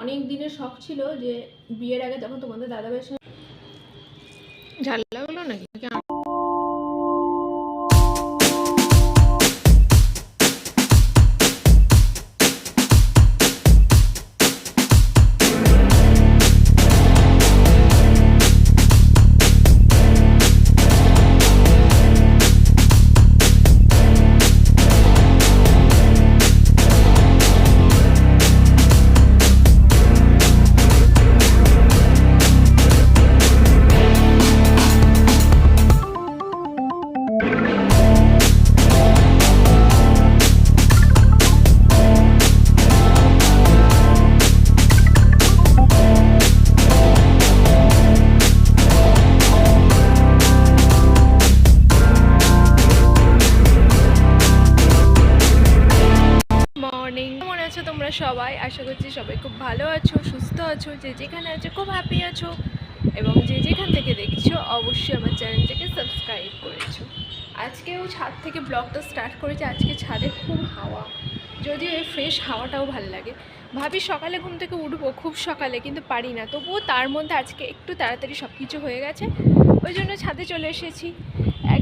অনেক দিনের শখ ছিল যে বিয়ের আগে যখন তোমাদের দাদাভাইয়ের সঙ্গে ঝাল লাগল নাকি? মর্নিং। কেমন আছো তোমরা সবাই? আশা করছি সবাই খুব ভালো আছো, সুস্থ আছো, যে যেখানে আছো খুব হ্যাপি আছো এবং যে যেখান থেকে দেখছ অবশ্যই আমার চ্যানেলটাকে সাবস্ক্রাইব করেছ। আজকেও ছাদ থেকে ব্লগটা স্টার্ট করেছি, আজকে ছাদে খুব হাওয়া। যদিও এই ফ্রেশ হাওয়াটাও ভালো লাগে। ভাবি সকালে ঘুম থেকে উঠবো, খুব সকালে, কিন্তু পারি না। তবুও তার মধ্যে আজকে একটু তাড়াতাড়ি সব কিছু হয়ে গেছে। ওই জন্য ছাদে চলে এসেছি।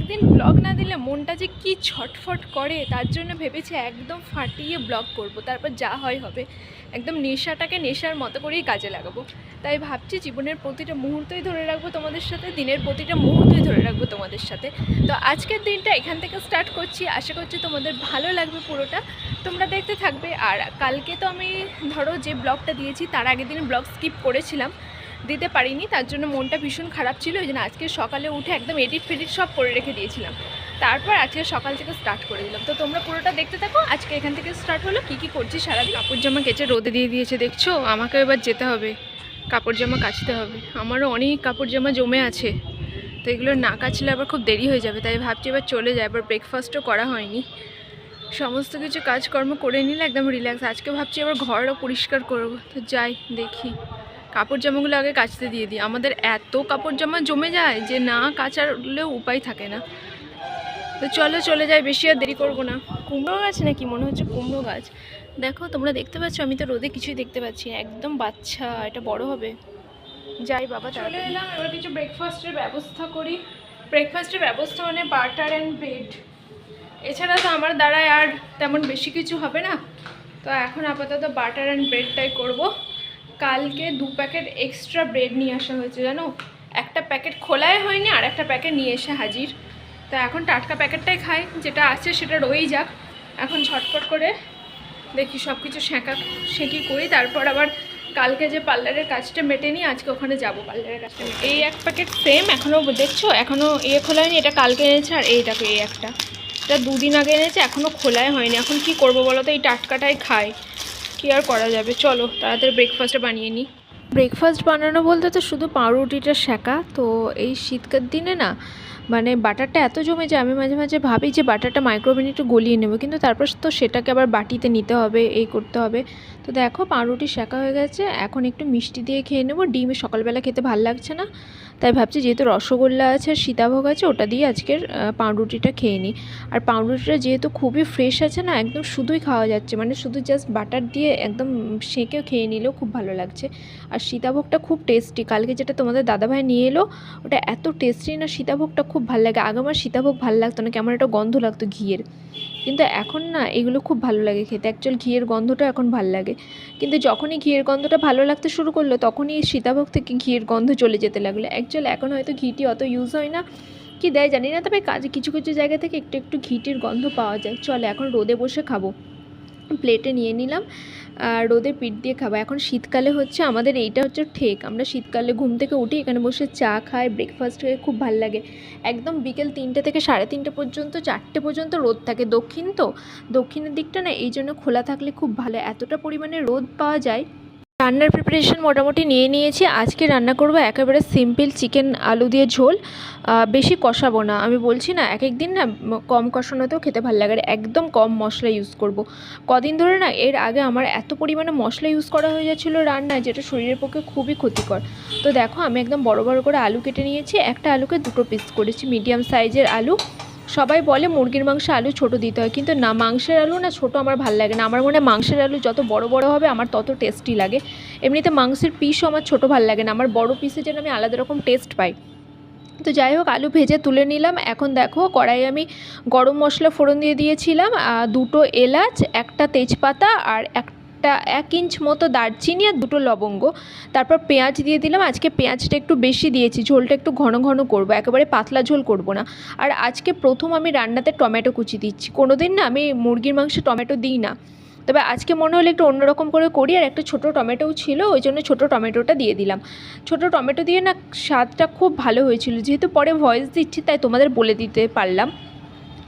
একদিন ব্লগ না দিলে মনটা যে কি ছটফট করে, তার জন্য ভেবেছি একদম ফাটিয়ে ব্লগ করব। তারপর যা হয় হবে। একদম নেশাটাকে নেশার মতো করেই কাজে লাগাবো। তাই ভাবছি জীবনের প্রতিটা মুহূর্তই ধরে রাখব তোমাদের সাথে, দিনের প্রতিটা মুহূর্তই ধরে রাখব তোমাদের সাথে। তো আজকের দিনটা এখান থেকে স্টার্ট করছি। আশা করছি তোমাদের ভালো লাগবে পুরোটা। তোমরা দেখতে থাকবে। আর কালকে তো আমি ধরো যে ব্লগটা দিয়েছি, তার আগের দিন ব্লগ স্কিপ করেছিলাম। দিতে পারিনি, তার জন্য মনটা ভীষণ খারাপ ছিল, ওই জন্য আজকে সকালে উঠে একদম এডিট ফেডিট সব করে রেখে দিয়েছিলাম। তারপর আজকে সকাল থেকে স্টার্ট করে দিলাম। তো তোমরা পুরোটা দেখতে থাকো, আজকে এখান থেকে স্টার্ট হলো, কী কী করছি সারাদিন? কাপড় জামা কেচে রোদে দিয়ে দিয়েছে, দেখছ? আমাকে এবার যেতে হবে, কাপড় জামা কাচতে হবে। আমারও অনেক কাপড় জামা জমে আছে, তো এগুলো না কাচলে আবার খুব দেরি হয়ে যাবে, তাই ভাবছি এবার চলে যায় এবার ব্রেকফাস্টও করা হয়নি। সমস্ত কিছু কাজকর্ম করে নিলে একদম রিল্যাক্স আজকে ভাবছি এবার ঘরও পরিষ্কার করব, তো যাই, দেখি। কাপড় জামাগুলো আগে কাচতে দিয়ে দিই। আমাদের এত কাপড় জামা জমে যায় যে না কাচারলেও উপায় থাকে না। তো চলো চলে যাই, বেশি আর দেরি করব না। কুমড়ো গাছ নাকি? মনে হচ্ছে কুমড়ো গাছ। দেখো, তোমরা দেখতে পাচ্ছ, আমি তো রোদে কিছুই দেখতে পাচ্ছি একদম বাচ্চা, এটা বড় হবে। যাই বাবা চলে এলাম, এবার কিছু ব্রেকফাস্টের ব্যবস্থা করি। ব্রেকফাস্টের ব্যবস্থা মানে বাটার অ্যান্ড ব্রেড এছাড়া তো আমার দ্বারায় আর তেমন বেশি কিছু হবে না। তো এখন আপাতত বাটার অ্যান্ড ব্রেডটাই করব। কালকে দু প্যাকেট এক্সট্রা ব্রেড নিয়ে আসা হয়েছে, জানো? একটা প্যাকেট খোলাই হয়নি, আর একটা প্যাকেট নিয়ে এসে হাজির। তো এখন টাটকা প্যাকেটটাই খাই, যেটা আছে সেটা রয়েই যাক। এখন ঝটপট করে দেখি সব কিছু সেঁকা সেঁকি করি। তারপর আবার কালকে যে পার্লারের কাজটা মেটে নিই, আজকে ওখানে যাব পার্লারের কাজটা। এই এক প্যাকেট সেম এখনও দেখছ? এখনও ইয়ে খোলা হয়নি এটা কালকে এনেছে, আর এই দেখো এই একটা। এটা দুদিন আগে এনেছে এখনও খোলাই হয়নি। এখন কি করব বলো তো? এই টাটকাটাই খাই। কি আর করা যাবে? চলো, তাড়াতাড়ি ব্রেকফাস্টটা বানিয়ে নিই ব্রেকফাস্ট বানানো বলতে তো শুধু পাউরুটিটা শেখা। তো এই শীতকাল দিনে না মানে বাটারটা এত জমে যায়, আমি মাঝে মাঝে ভাবি যে বাটারটা মাইক্রোওভেনে একটু গলিয়ে নেব। কিন্তু তারপর তো সেটাকে আবার বাটিতে নিতে হবে, এই করতে হবে। তো দেখো, পাউরুটি শেখা হয়ে গেছে। এখন একটু মিষ্টি দিয়ে খেয়ে নেব। ডিম সকালবেলা খেতে ভালো লাগছে না। তাই ভাবছি যেহেতু রসগোল্লা আছে আর সীতাভোগ আছে, ওটা দিয়ে আজকের পাউরুটিটা খেয়ে নিই। আর পাউরুটিটা যেহেতু খুবই ফ্রেশ আছে না, একদম শুধুই খাওয়া যাচ্ছে। মানে শুধু জাস্ট বাটার দিয়ে একদম সেঁকেও খেয়ে নিলেও খুব ভালো লাগছে। আর সীতাভোগটা খুব টেস্টি কালকে যেটা তোমাদের দাদাভাই নিয়ে এলো, ওটা এত টেস্টি না, সীতাভোগটা খুব ভালো লাগে। আগে আমার সীতাভোগ ভালো লাগতো না, কেমন একটা গন্ধ লাগতো ঘিয়ের। কিন্তু এখন না, এগুলো খুব ভালো লাগে খেতে। অ্যাকচুয়াল ঘিয়ের গন্ধটা এখন ভালো লাগে। কিন্তু যখনই ঘিয়ের গন্ধটা ভালো লাগতে শুরু করল, তখনই সীতাভোগ থেকে ঘিয়ের গন্ধ চলে যেতে লাগল। অ্যাকচুয়াল এখন হয়তো ঘিটি অত ইউজ হয় না। কি দেয় জানি না, তবে কাজে কিছু কিছু জায়গা থেকে একটু একটু ঘিটির গন্ধ পাওয়া যায়। চলে এখন রোদে বসে খাব। প্লেটে নিয়ে নিলাম। আর রোদে পিঠ দিয়ে খাব। এখন শীতকালে হচ্ছে আমাদের এইটা হচ্ছে ঠেক। আমরা শীতকালে ঘুম থেকে উঠি, এখানে বসে চা খাই ব্রেকফাস্ট খাই খুব ভালো লাগে। একদম বিকেল তিনটে থেকে সাড়ে তিনটে পর্যন্ত, চারটে পর্যন্ত রোদ থাকে। দক্ষিণ তো, দক্ষিণের দিকটা না, এই জন্য খোলা থাকলে খুব ভালো। এতটা পরিমাণে রোদ পাওয়া যায় রান্নার প্রিপারেশন মোটামুটি নিয়ে নিয়েছি। আজকে রান্না করব একেবারে সিম্পল চিকেন আলু দিয়ে ঝোল। বেশি কষাবো না। আমি বলছি না, এক এক দিন না কম কষানোতেও খেতে ভালো লাগে। একদম কম মশলা ইউজ করব। কদিন ধরে না এর আগে আমার এত পরিমাণে মশলা ইউজ করা হয়ে যাচ্ছিল রান্নায়, যেটা শরীরের পক্ষে খুবই ক্ষতিকর। তো দেখো, আমি একদম বড় বড় করে আলু কেটে নিয়েছি। একটা আলুকে দুটো পিস করেছি। মিডিয়াম সাইজের আলু সবাই বলে মুরগির মাংস আলু ছোট দিতে হয়, কিন্তু না, মাংসের আলু না ছোট আমার ভালো লাগে না। আমার মনে হয় মাংসের আলু যত বড় বড় হবে, আমার তত টেস্টি লাগে। এমনিতে মাংসের পিসও আমার ছোট ভালো লাগে না, আমার বড় পিসে যেন আমি আলাদা রকম টেস্ট পাই। তো যাই হোক, আলু ভেজে তুলে নিলাম। এখন দেখো কড়াই আমি গরম মশলা ফোড়ন দিয়ে দিয়েছিলাম। দুটো এলাচ, একটা তেজপাতা আর একটা এক ইঞ্চ মতো দারচিনি আর দুটো লবঙ্গ। তারপর পেঁয়াজ দিয়ে দিলাম। আজকে পেঁয়াজটা একটু বেশি দিয়েছি। ঝোলটা একটু ঘন ঘন করব। একেবারে পাতলা ঝোল করব না। আর আজকে প্রথম আমি রান্নাতে টমেটো কুচি দিচ্ছি। কোনো দিন না আমি মুরগির মাংসে টমেটো দিই না। তবে আজকে মনে হলো একটু অন্যরকম করে করি। আর একটা ছোটো টমেটোও ছিল, ওই জন্য ছোটো টমেটোটা দিয়ে দিলাম। ছোটো টমেটো দিয়ে না স্বাদটা খুব ভালো হয়েছিল। যেহেতু পরে ভয়েস দিচ্ছি, তাই তোমাদের বলে দিতে পারলাম।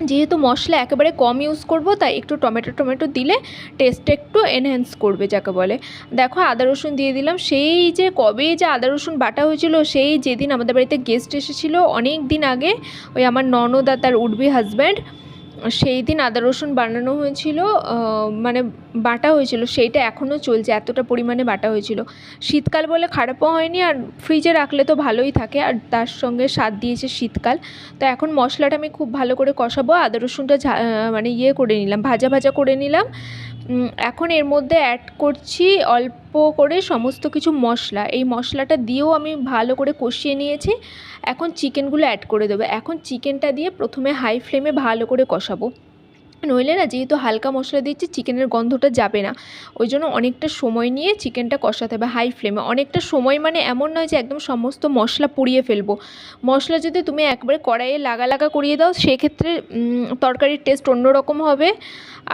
যেহেতু মশলা একেবারে কম ইউজ করব, তাই একটু টমেটো টমেটো দিলে টেস্টটা একটু এনহ্যান্স করবে, যাকে বলে। দেখো, আদা, রসুন দিয়ে দিলাম। সেই যে কবে যে আদা, রসুন বাটা হয়েছিল, সেই যেদিন আমাদের বাড়িতে গেস্ট এসেছিল, অনেক দিন আগে, ওই আমার ননদ তার উডবি হাজব্যান্ড সেই দিন আদা রসুন বানানো হয়েছিল মানে বাটা হয়েছিল, সেইটা এখনও চলছে, এতটা পরিমাণে বাটা হয়েছিল। শীতকাল বলে খারাপও হয়নি আর ফ্রিজে রাখলে তো ভালোই থাকে, আর তার সঙ্গে স্বাদ দিয়েছে শীতকাল। তো এখন মশলাটা আমি খুব ভালো করে কষাবো, আদা রসুনটা মানে ইয়ে করে নিলাম, ভাজা ভাজা করে নিলাম। এখন এর মধ্যে অ্যাড করছি অল্প করে সমস্ত কিছু মশলা। এই মশলাটা দিয়েও আমি ভালো করে কষিয়ে নিয়েছি। এখন চিকেনগুলো অ্যাড করে দেবো। এখন চিকেনটা দিয়ে প্রথমে হাই ফ্লেমে ভালো করে কষাবো। নইলে না যেহেতু হালকা মশলা দিচ্ছি চিকেনের গন্ধটা যাবে না। ওই জন্য অনেকটা সময় নিয়ে চিকেনটা কষাতে হবে হাই ফ্লেমে অনেকটা সময় মানে এমন নয় যে একদম সমস্ত মশলা পুড়িয়ে ফেলব। মশলা যদি তুমি একবারে কড়াইয়ে লাগা লাগা করিয়ে দাও, সেক্ষেত্রে তরকারির টেস্ট অন্যরকম হবে।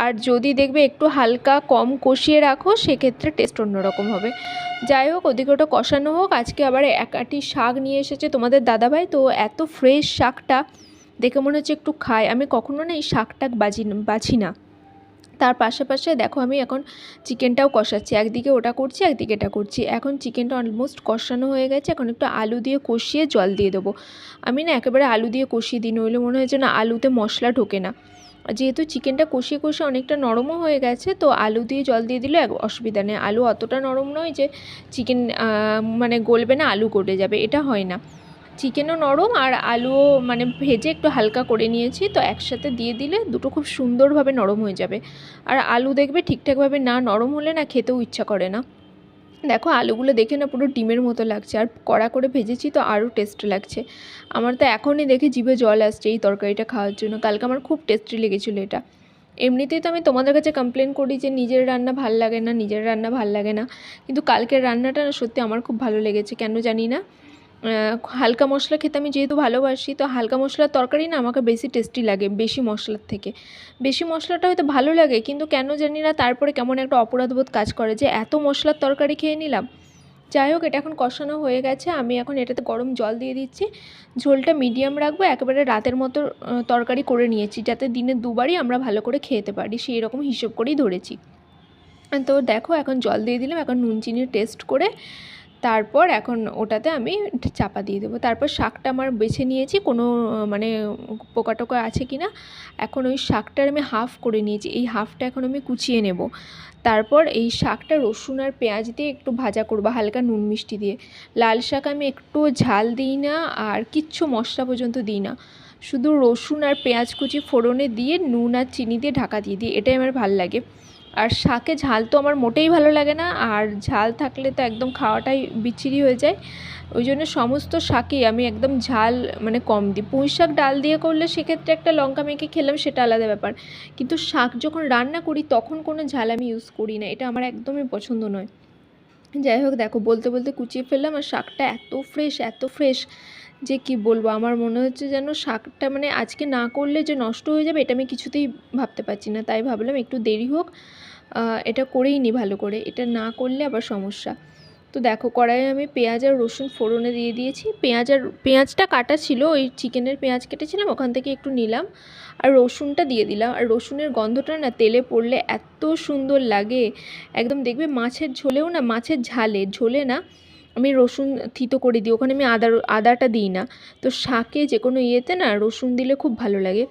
আর যদি দেখবে একটু হালকা কম কষিয়ে রাখো, সেক্ষেত্রে টেস্ট অন্যরকম হবে। যাই হোক, ওদিকে ওটা কষানো হোক। আজকে আবার এক আটি শাক নিয়ে এসেছে তোমাদের দাদাভাই। তো এত ফ্রেশ শাকটা দেখে মনে হচ্ছে একটু খাই। আমি কখনো না এই শাক টাক বাজি বাছি না। তার পাশাপাশি দেখো আমি এখন চিকেনটাও কষাচ্ছি। একদিকে ওটা করছি, একদিকে এটা করছি। এখন চিকেনটা অলমোস্ট কষানো হয়ে গেছে। এখন একটু আলু দিয়ে কষিয়ে জল দিয়ে দেবো। আমি না একেবারে আলু দিয়ে কষিয়ে দিই, নইলে মনে হয় যে না আলুতে মশলা ঢোকে না। যেহেতু চিকেনটা কষিয়ে কষিয়ে অনেকটা নরমও হয়ে গেছে, তো আলু দিয়ে জল দিয়ে দিলে অসুবিধা নেই। আলু অতটা নরম নয় যে চিকেন মানে গলবে না, আলু গলে যাবে। এটা হয় না। চিকেনও নরম আর আলুও মানে ভেজে একটু হালকা করে নিয়েছি, তো একসাথে দিয়ে দিলে দুটো খুব সুন্দরভাবে নরম হয়ে যাবে। আর আলু দেখবে ঠিকঠাকভাবে না নরম হলে না খেতেও ইচ্ছা করে না। দেখো আলুগুলো দেখে না পুরো ডিমের মতো লাগছে, আর কড়া করে ভেজেছি তো আরও টেস্ট লাগছে। আমার তো এখনই দেখে জিভে জল আসছে এই তরকারিটা খাওয়ার জন্য, কালকে আমার খুব টেস্টি লেগেছিলো এটা। এমনিতেই তো আমি তোমাদের কাছে কমপ্লেন করি যে নিজের রান্না ভালো লাগে না, নিজের রান্না ভালো লাগে না, কিন্তু কালকের রান্নাটা না সত্যি আমার খুব ভালো লেগেছে, কেন জানি না। হালকা মশলা খেতে আমি যেহেতু ভালোবাসি, তো হালকা মশলার তরকারি না আমাকে বেশি টেস্টি লাগে, বেশি মশলার থেকে। বেশি মশলাটা হয়তো ভালো লাগে, কিন্তু কেন জানি না তারপরে কেমন একটা অপরাধবোধ কাজ করে যে এত মশলার তরকারি খেয়ে নিলাম। যাই হোক, এটা এখন কষানো হয়ে গেছে, আমি এখন এটাতে গরম জল দিয়ে দিচ্ছি। ঝোলটা মিডিয়াম রাখব, একেবারে রাতের মতো তরকারি করে নিয়েছি, যাতে দিনে দুবারই আমরা ভালো করে খেতে পারি, সেই রকম হিসেব করেই ধরেছি। তো দেখো, এখন জল দিয়ে দিলাম, এখন নুন চিনি টেস্ট করে তারপর এখন ওটাতে আমি চাপা দিয়ে দেবো। তারপর শাকটা আমার বেছে নিয়েছি, কোনো মানে পোকা টোকা আছে কি না এখন ওই শাকটার আমি হাফ করে নিয়েছি। এই হাফটা এখন আমি কুচিয়ে নেব। তারপর এই শাকটা রসুন আর পেঁয়াজ দিয়ে একটু ভাজা করব, হালকা নুন মিষ্টি দিয়ে। লাল শাক আমি একটু ঝাল দিই না আর কিচ্ছু মশলা পর্যন্ত দিই না। শুধু রসুন আর পেঁয়াজ কুচি ফোড়নে দিয়ে নুন আর চিনি দিয়ে ঢাকা দিয়ে দিই, এটাই আমার ভালো লাগে। আর শাকে ঝাল তো আমার মোটেই ভালো লাগে না, আর ঝাল থাকলে তো একদম খাওয়াটাই বিচ্ছিরি হয়ে যায়। ওই জন্য সমস্ত শাকেই আমি একদম ঝাল মানে কম দিই। পুঁই শাক ডাল দিয়ে করলে সেক্ষেত্রে একটা লঙ্কা মেখে খেলাম সেটা আলাদা ব্যাপার। কিন্তু শাক যখন রান্না করি তখন কোনো ঝাল আমি ইউজ করি না, এটা আমার একদমই পছন্দ নয়। যাই হোক দেখো, বলতে বলতে কুচিয়ে ফেললাম আর শাকটা এত ফ্রেশ এত ফ্রেশ যে কি বলব, আমার মনে হচ্ছে যেন শাকটা মানে আজকে না করলে যে নষ্ট হয়ে যাবে এটা আমি কিছুতেই ভাবতে পারছি না। তাই ভাবলাম একটু দেরি হোক এটা করেই নি ভালো করে। এটা না করলে আবার সমস্যা। তো দেখো, কড়াইয়ে আমি পেঁয়াজ আর রসুন ফোড়নে দিয়ে দিয়েছি। পেঁয়াজ আর, পেঁয়াজটা কাটা ছিল, ওই চিকেনের পেঁয়াজ কেটেছিলাম, ওখান থেকে একটু নিলাম। আর রসুনটা দিয়ে দিলাম। আর রসুনের গন্ধটা না তেলে পড়লে এত সুন্দর লাগে। একদম দেখবে মাছের ঝোলেও না, মাছের ঝালে, ঝোলে না আমি রসুন থিতো করে দিই। ওখানে আমি আদা, আদাটা দিই না। তো শাকে যে কোনো ইয়েতে না রসুন দিলে খুব ভালো লাগে।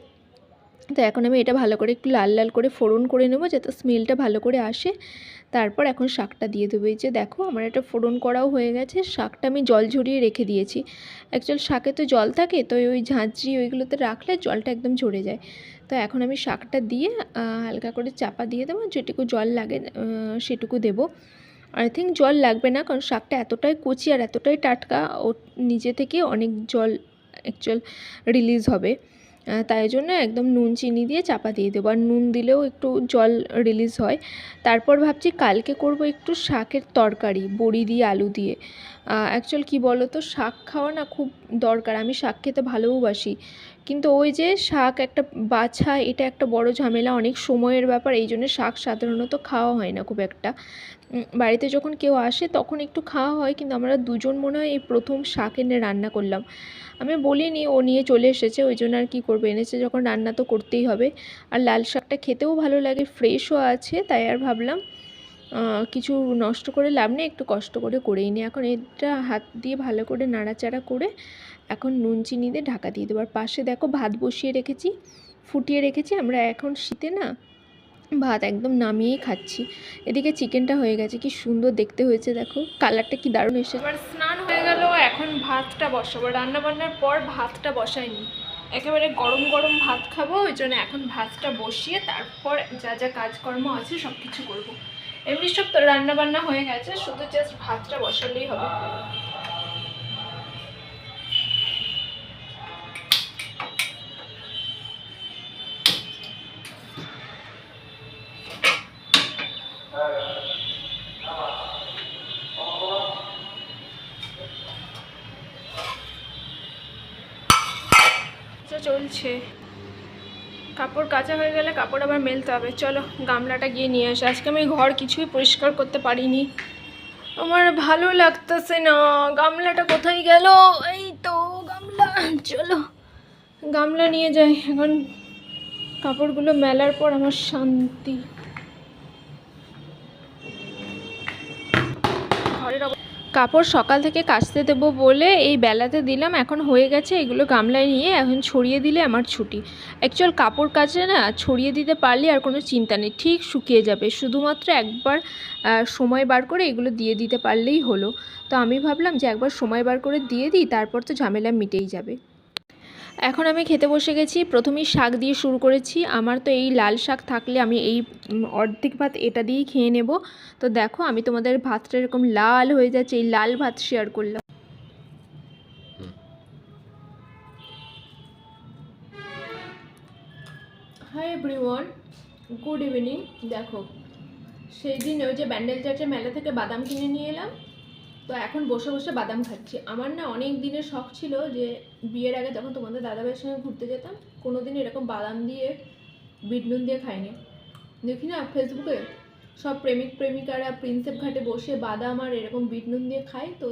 তো এখন আমি এটা ভালো করে একটু লাল লাল করে ফোড়ন করে নেব যাতে স্মেলটা ভালো করে আসে। তারপর এখন শাকটা দিয়ে দেবো। এই যে দেখো, আমার এটা ফোড়ন করাও হয়ে গেছে। শাকটা আমি জল ঝরিয়ে রেখে দিয়েছি। অ্যাকচুয়াল শাকে তো জল থাকে, তো ওই ঝাঁঝরি ওইগুলোতে রাখলে জলটা একদম ঝরে যায়। তো এখন আমি শাকটা দিয়ে হালকা করে চাপা দিয়ে দেবো। যেটুকু জল লাগে সেটুকু দেবো। আই থিঙ্ক জল লাগবে না, কারণ শাকটা এতটাই কচি আর এতটাই টাটকা, ও নিজে থেকে অনেক জল অ্যাকচুয়াল রিলিজ হবে। তাই জন্য একদম নুন, চিনি দিয়ে চাপা দিয়ে দেবো। আর নুন দিলেও একটু জল রিলিজ হয়। তারপর ভাবছি কালকে করব একটু শাকের তরকারি, বড়ি দিয়ে আলু দিয়ে। অ্যাকচুয়াল কী বলো তো শাক খাওয়া না খুব দরকার। আমি শাক খেতে ভালোবাসি। কিন্তু ওই যে শাক একটা বাছা, এটা একটা বড় ঝামেলা, অনেক সময়ের ব্যাপার। এই জন্য শাক সাধারণত খাওয়া হয় না খুব একটা। বাড়িতে যখন কেউ আসে তখন একটু খাওয়া হয়, কিন্তু আমরা দুজন মনে হয় এই প্রথম শাক এনে রান্না করলাম। আমি বলিনি, ও নিয়ে চলে এসেছে, ওই জন্য আর কী করবে? এনেছে যখন রান্না তো করতেই হবে। আর লাল শাকটা খেতেও ভালো লাগে, ফ্রেশও আছে, তাই আর ভাবলাম কিছু নষ্ট করে লাভ নেই, একটু কষ্ট করে করেই নিই। এখন এটা হাত দিয়ে ভালো করে নাড়াচাড়া করে এখন নুন, চিনি দিয়ে ঢাকা দিয়ে দেবো। আর পাশে দেখো ভাত বসিয়ে রেখেছি, ফুটিয়ে রেখেছি। আমরা এখন শীতে না ভাত একদম নামিয়েই খাচ্ছি। এদিকে চিকেনটা হয়ে গেছে, কি সুন্দর দেখতে হয়েছে, দেখো। কালারটা কি দারুণ এসেছে। এবার স্নান হয়ে গেল, এখন ভাতটা বসাবো। রান্না বান্নার পর ভাতটা বসাইনি। একেবারে গরম গরম ভাত খাব, ওই জন্য এখন ভাতটা বসিয়ে তারপর যা যা কাজকর্ম আছে সব কিছু করব। এমনি সব তো রান্না বান্না হয়ে গেছে, শুধু জাস্ট ভাতটা বসালেই হবে। চলছে। কাপড় কাঁচা হয়ে গেলে কাপড় আবার মেলতে হবে। চলো, গামলাটা গিয়ে নিয়ে আসি। আজকে আমি ঘর কিছুই পরিষ্কার করতে পারিনি। আমার ভালো লাগতেছে না। গামলাটা কোথায় গেল? এই তো গামলা। চলো, গামলা নিয়ে যাই। এখন কাপড়গুলো মেলার পর আমার শান্তি। কাপড় সকাল থেকে কাচতে দেবো বলে এই বেলাতে দিলাম, এখন হয়ে গেছে এগুলো গামলায় নিয়ে এখন ছড়িয়ে দিলে আমার ছুটি। অ্যাকচুয়াল কাপড় কাচে না ছড়িয়ে দিতে পারলে আর কোনো চিন্তা নেই, ঠিক শুকিয়ে যাবে। শুধুমাত্র একবার সময় বার করে এগুলো দিয়ে দিতে পারলেই হলো। তো আমি ভাবলাম যে একবার সময় বার করে দিয়ে দিই, তারপর তো ঝামেলা মিটেই যাবে। এখন আমি খেতে বসে গেছি। প্রথমেই শাক দিয়ে শুরু করেছি। আমার তো এই লাল শাক থাকলে আমি এই অর্ধেক ভাত এটা দিয়েই খেয়ে নেব। তো দেখো, আমি তোমাদের ভাতটা এরকম লাল হয়ে যাচ্ছে, এই লাল ভাত শেয়ার করলাম। হাই এভরিওয়ান গুড ইভিনিং দেখো, সেই দিন ওই যে ব্যান্ডেল চার্চের মেলা থেকে বাদাম কিনে নিয়ে এলাম। তো এখন বসে বসে বাদাম খাচ্ছি। আমার না অনেক দিনের শখ ছিল যে বিয়ের আগে যখন তোমাদের দাদাভাইয়ের সঙ্গে ঘুরতে যেতাম কোনো দিন এরকম বাদাম দিয়ে, বিট নুন দিয়ে খাইনি। দেখি না, ফেসবুকে সব প্রেমিক প্রেমিকারা প্রিন্সেপ ঘাটে বসে বাদাম আর এরকম বিট নুন দিয়ে খায়। তো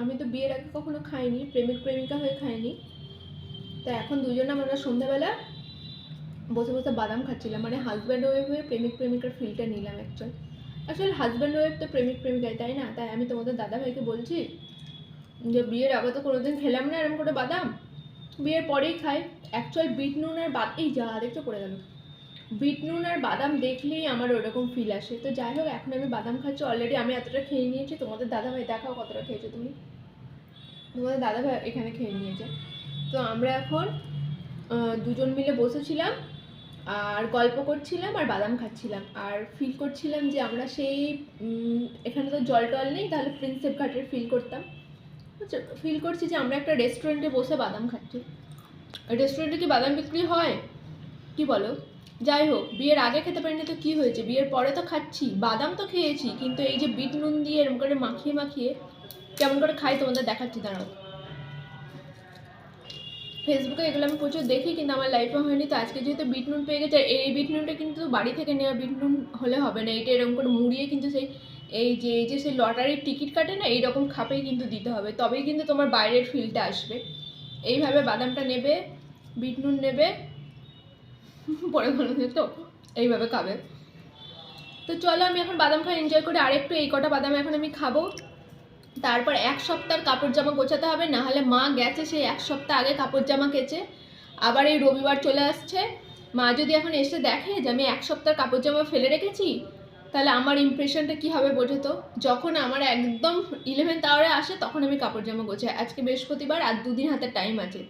আমি তো বিয়ের আগে কখনো খাইনি, প্রেমিক প্রেমিকা হয়ে খাইনি। তা এখন দুজনে আমরা সন্ধ্যাবেলা বসে বসে বাদাম খাচ্ছিলাম। মানে হাজব্যান্ড ওয়াইফ হয়ে প্রেমিক প্রেমিকার ফিলটা নিলাম অ্যাকচুয়াল অ্যাকচুয়ালি হাজব্যান্ড ওয়াইফ তো প্রেমিক প্রেমিকাই, তাই না? তাই আমি তোমাদের দাদা ভাইকে বলছি যে বিয়ের আগে তো কোনোদিন খেলাম না এরকম করে বাদাম। বিয়ের পরেই খাই। অ্যাকচুয়াল বিট নুন আর বাদ এই যা দেখছ পড়ে গেল। বিট নুন আর বাদাম দেখলেই আমার ওরকম ফিল আসে। তো যাই হোক, এখন আমি বাদাম খাচ্ছি। অলরেডি আমি এতটা খেয়ে নিয়েছি। তোমাদের দাদা ভাই দেখাও কতটা খেয়েছো তুমি। তোমাদের দাদা ভাই এখানে খেয়ে নিয়েছে। তো আমরা এখন দুজন মিলে বসেছিলাম। আর গল্প করছিলাম আর বাদাম খাচ্ছিলাম। আর ফিল করছিলাম যে আমরা সেই এখানে তো জল টল নেই, তাহলে প্রিন্সেপ ঘাটের ফিল করতাম। ফিল করছি যে আমরা একটা রেস্টুরেন্টে বসে বাদাম খাচ্ছি। রেস্টুরেন্টে কি বাদাম বিক্রি হয়? কি বলো? যাই হোক, বিয়ের আগে খেতে পারিনি তো কি হয়েছে? বিয়ের পরে তো খাচ্ছি, বাদাম তো খেয়েছি, কিন্তু এই যে বিট নুন দিয়ে এরকম করে মাখিয়ে মাখিয়ে কেমন করে খাই তোমাদের দেখাচ্ছি, দাঁড়াও। ফেসবুকে এগুলো আমি প্রচুর দেখি, কিন্তু আমার লাইফে হয়নি। তো আজকে যেহেতু বিট নুন পেয়ে গেছে, এই বিট নুনটা কিন্তু বাড়ি থেকে নেওয়া বিট নুন হলে হবে না। এটা এরকম করে মুড়িয়ে কিন্তু সেই, এই যে এই যে সেই লটারির টিকিট কাটে না, এইরকম খাপেই কিন্তু দিতে হবে। তবেই কিন্তু তোমার বাইরের ফিলটা আসবে। এইভাবে বাদামটা নেবে বিট নুন নেবে, পরে ভালো তো, এইভাবে খাবে। তো চলো আমি এখন বাদাম খাই এনজয় করে আরেকটু এই কটা বাদাম এখন আমি খাব। তারপর এক সপ্তাহ কাপড় জামা গোছাতে হবে না হলে মা গেছে সেই এক সপ্তাহ আগে কাপড় জামা কেচে। আবার এই রবিবার চলে আসছে। মা যদি এখন এসে দেখে যে আমি এক সপ্তাহ কাপড় জামা ফেলে রেখেছি, তাহলে আমার ইমপ্রেশনটা কি হবে বোঝে তো? যখন আমার একদম ইলেভেন্থ আওয়ারে আসে, তখন আমি কাপড় জামা গোছাই। আজকে বৃহস্পতিবার আর দুদিন হাতে টাইম আছে।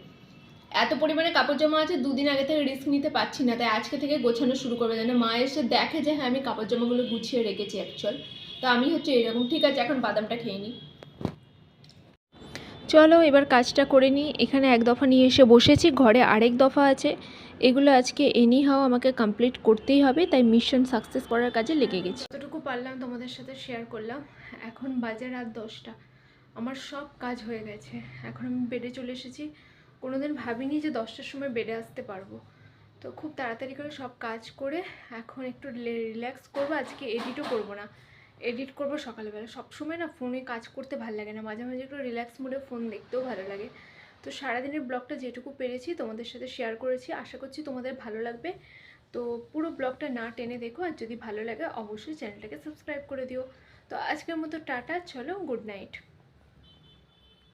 এত পরিমাণে কাপড় জামা আছে, দুদিন আগে থেকে রিস্ক নিতে পারছি না। তাই আজকে থেকে গোছানো শুরু করবে। যেন মা এসে দেখে যে হ্যাঁ আমি কাপড় জামাগুলো গুছিয়ে রেখেছি অ্যাকচুয়াল তো আমি হচ্ছে এরকম, ঠিক আছে, এখন বাদামটা খেয়ে নিই। চলো এবার কাজটা করে নিই। এখানে এক দফা নিয়ে এসে বসেছি, ঘরে আরেক দফা আছে। এগুলো আজকে এনি হাও আমাকে কমপ্লিট করতেই হবে, তাই মিশন সাকসেস করার কাজে লেগে গেছি। যতটুকু পারলাম তোমাদের সাথে শেয়ার করলাম। এখন বাজে রাত দশটা। আমার সব কাজ হয়ে গেছে। এখন আমি বেডে চলে এসেছি। কোনো দিন ভাবিনি যে দশটার সময় বেডে আসতে পারব। তো খুব তাড়াতাড়ি করে সব কাজ করে এখন একটু রিল্যাক্স করব। আজকে এডিটও করব না। এডিট করব সকালবেলা। সবসময় না ফোনে কাজ করতে ভালো লাগে না। মাঝে মাঝে একটু রিল্যাক্স মোডে ফোন দেখতেও ভালো লাগে। তো সারাদিনের ব্লগটা যেটুকু পেরেছি তোমাদের সাথে শেয়ার করেছি। আশা করছি তোমাদের ভালো লাগবে। তো পুরো ব্লগটা না টেনে দেখো, আর যদি ভালো লাগে অবশ্যই চ্যানেলটাকে সাবস্ক্রাইব করে দিও। তো আজকের মতো টাটা, চলো গুড নাইট